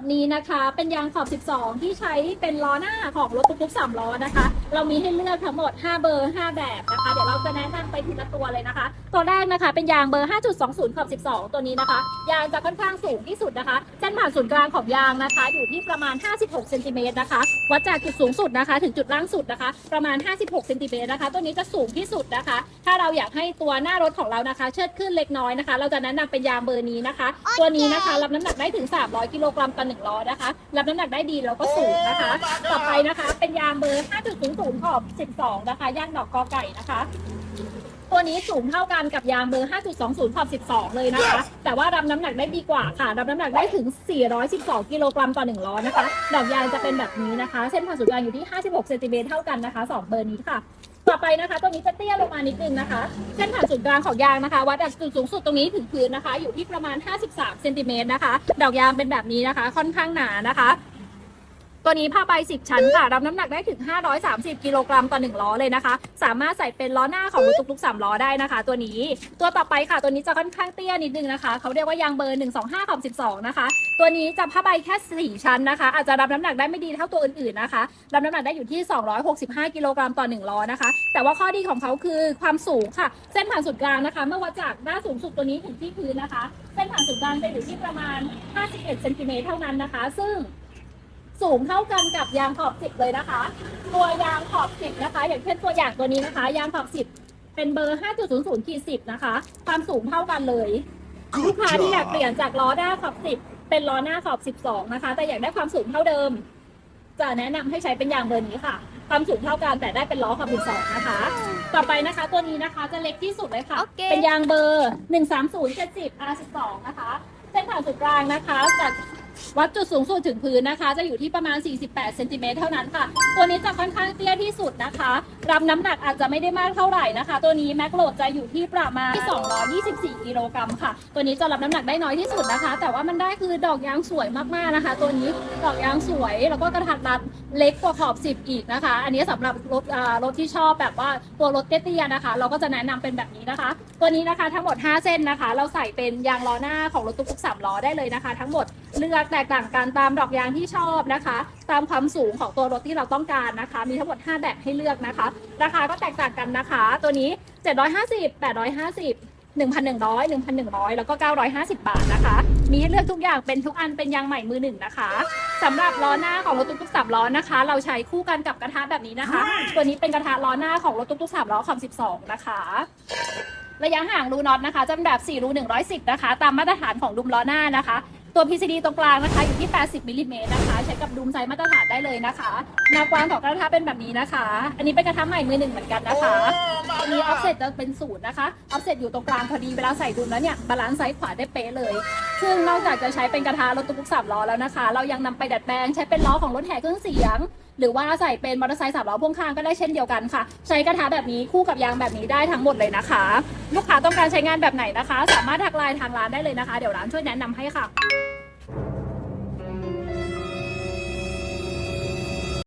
ดนี้นะคะ เป็นยางขอบ 12 ที่ใช้เป็นล้อหน้าของรถตุ๊กๆ3ล้อนะคะ เรามีให้เลือกทั้งหมด 5 เบอร์ 5 แบบนะคะ เดี๋ยวเราจะแนะนำไปทีละตัวเลยนะคะ ตัวแรกนะคะเป็นยางเบอร์ 5.20 ขอบ 12 ตัวนี้นะคะ ยางจะค่อนข้างสูงที่สุดนะคะ เส้นผ่านศูนย์กลางของยางนะคะ อยู่ที่ประมาณ 56เซนติเมตรนะคะ วัดจากจุดสูงสุดนะคะ ถึงจุดล่างสุดนะคะ ประมาณ 56เซนติเมตรนะคะ ตัวนี้จะสูงที่สุดนะคะ ถ้าเราอยากให้ตัวหน้ารถของเรานะคะ เชิดขึ้นเล็กน้อยนะคะ เราจะแนะนำเป็นยางเบอร์นี้นะคะ ตัวนี้นะคะรับน้ำหนักได้ถึง 300 กิโลกรัมต่อ1ล้อนะคะ รับน้ำหนักได้ดีแล้วก็สูงนะคะ ต่อไปนะคะ เป็นยางเบอร์5.00ขอบ 12 นะคะย่างดอกกอไก่นะคะ ตัวนี้สูงเท่ากันกับยางเบอร์ 5.20ขอบ 12 เลยนะคะ แต่ว่ารับน้ำหนักได้ดีกว่าค่ะ รับน้ำหนักได้ถึง 412 กิโลกรัมต่อ1ล้อนะคะ ดอกยางจะเป็นแบบนี้นะคะ เส้นผ่านศูนย์กลางอยู่ที่ 56 เซนติเมตรเท่ากันนะคะ 2 เบอร์นี้ค่ะ ต่อไปนะคะตัวนี้จะเตี้ยลงมานิดนึงนะคะเส้นผ่านศูนย์กลางของยางนะคะวัดจากจุดสูงสุดตรงนี้ถึงพื้นนะคะ อยู่ที่ประมาณ 53เซนติเมตรนะคะดอกยางเป็นแบบนี้นะคะ ค่อนข้างหนานะคะ ตัวนี้ผ้าใบ 10 ชั้นค่ะ รับน้ำหนักได้ถึง 530 กิโลกรัมต่อ 1 ล้อเลยนะคะ สามารถใส่เป็นล้อหน้าของรถตุกๆ3ล้อได้นะคะ ตัวนี้ ตัวต่อไปค่ะ ตัวนี้จะค่อนข้างเตี้ยนิดนึงนะคะ เขาเรียกว่ายางเบอร์ 125ขอบ12 นะคะ ตัวนี้จะผ้าใบแค่ 4 ชั้นนะคะ อาจจะรับน้ำหนักได้ไม่ดีเท่าตัวอื่นๆนะคะ รับน้ำหนักได้อยู่ที่ 265 กิโลกรัมต่อ 1 ล้อนะคะ แต่ว่าข้อดีของเขาคือความสูงค่ะ เส้นผ่านศูนย์กลางนะคะ เมื่อวัดจากหน้าสูงสุดตัวนี้ถึงที่พื้นนะคะ เส้นผ่านศูนย์กลางจะอยู่ที่ประมาณ 51เซนติเมตรเท่านั้นนะคะ ซึ่ง สูงเท่ากันกับยางขอบ10เลยนะคะ ตัวยางขอบ10นะคะ อย่างเช่นตัวอย่างตัวนี้นะคะ ยางขอบ10เป็นเบอร์ 5.00ขีด10นะคะ ความสูงเท่ากันเลย ลูกค้าที่อยากเปลี่ยนจากล้อหน้าขอบ10เป็นล้อหน้าขอบ12นะคะ แต่อยากได้ความสูงเท่าเดิม จะแนะนำให้ใช้เป็นยางเบอร์นี้ค่ะ ความสูงเท่ากันแต่ได้เป็นล้อขอบ12นะคะ ต่อไปนะคะตัวนี้นะคะจะเล็กที่สุดเลยค่ะโอเคเป็นยางเบอร์ 13070 R12 นะคะ เส้นผ่านศูนย์กลางนะคะจาก วัดจุดสูงสุดถึงพื้นนะคะ จะอยู่ที่ประมาณ 48เซนติเมตรเท่านั้นค่ะ ตัวนี้จะค่อนข้างเตี้ยที่สุดนะคะรับน้ำหนักอาจจะไม่ได้มากเท่าไหร่นะคะ ตัวนี้แม็กโหลดจะอยู่ที่ประมาณ 224กิโลกรัมค่ะ ตัวนี้จะรับน้ำหนักได้น้อยที่สุดนะคะ แต่ว่ามันได้คือดอกยางสวยมากๆนะคะ ตัวนี้ดอกยางสวยแล้วก็กระทัดรัดเล็กกว่าขอบ 10 อีกนะคะ อันนี้สำหรับรถรถที่ชอบแบบว่าตัวรถเตี้ยๆนะคะ เราก็จะแนะนำเป็นแบบนี้นะคะ ตัวนี้นะคะทั้งหมด 5 เส้นนะคะ เราใส่เป็นยางล้อหน้าของรถตุ๊กๆ3ล้อได้เลยนะคะ ทั้งหมดเลือกแตกต่างกันตามดอกยางที่ชอบนะคะ ตามความสูงของตัวรถที่เราต้องการนะคะ มีทั้งหมด 5 แบบให้เลือกนะคะ ราคาก็แตกต่างกันนะคะ ตัวนี้ 750 850 1,100 1,100 แล้วก็ 950 บาทนะคะ มีให้เลือกทุกอย่างเป็นทุกอันเป็นยางใหม่มือหนึ่งนะคะสำหรับล้อหน้าของรถตุ๊กๆสามล้อนะคะ เราใช้คู่กันกับกระทะแบบนี้นะคะ ตัวนี้เป็นกระทะล้อหน้าของรถตุ๊กๆสามล้อคอม12 นะคะ ระยะห่างรูน็อตนะคะจะเป็นแบบ4รู110 นะคะ ตามมาตรฐานของดุมล้อหน้านะคะ ตัว PCD ตรงกลางนะคะอยู่ที่ 80มิลลิเมตรนะคะ ใช้กับดุมไซส์มาตรฐานได้เลยนะคะแนวกว้างของกระทะเป็นแบบนี้นะคะ อันนี้เป็นกระทะใหม่มือหนึ่งเหมือนกันนะคะอันนี้ออฟเซ็ตจะเป็นศูนย์นะคะออฟเซ็ตอยู่ตรงกลางพอดีเวลาใส่ดุมแล้วเนี่ยบาลานซ์ซ้ายขวาได้เป๊ะเลย ซึ่งนอกจากจะใช้เป็นกระทะรถตุ๊กสามล้อแล้วนะคะ เรายังนำไปดัดแปลงใช้เป็นล้อของรถแห่เครื่องเสียง หรือว่าใส่เป็นมอเตอร์ไซค์สามล้อพ่วงข้างก็ได้เช่นเดียวกันค่ะ ใช้กระทะแบบนี้คู่กับยางแบบนี้ได้ทั้งหมดเลยนะคะ ลูกค้าต้องการใช้งานแบบไหนนะคะ สามารถทักไลน์ทางร้านได้เลยนะคะ เดี๋ยวร้านช่วยแนะนำให้ค่ะ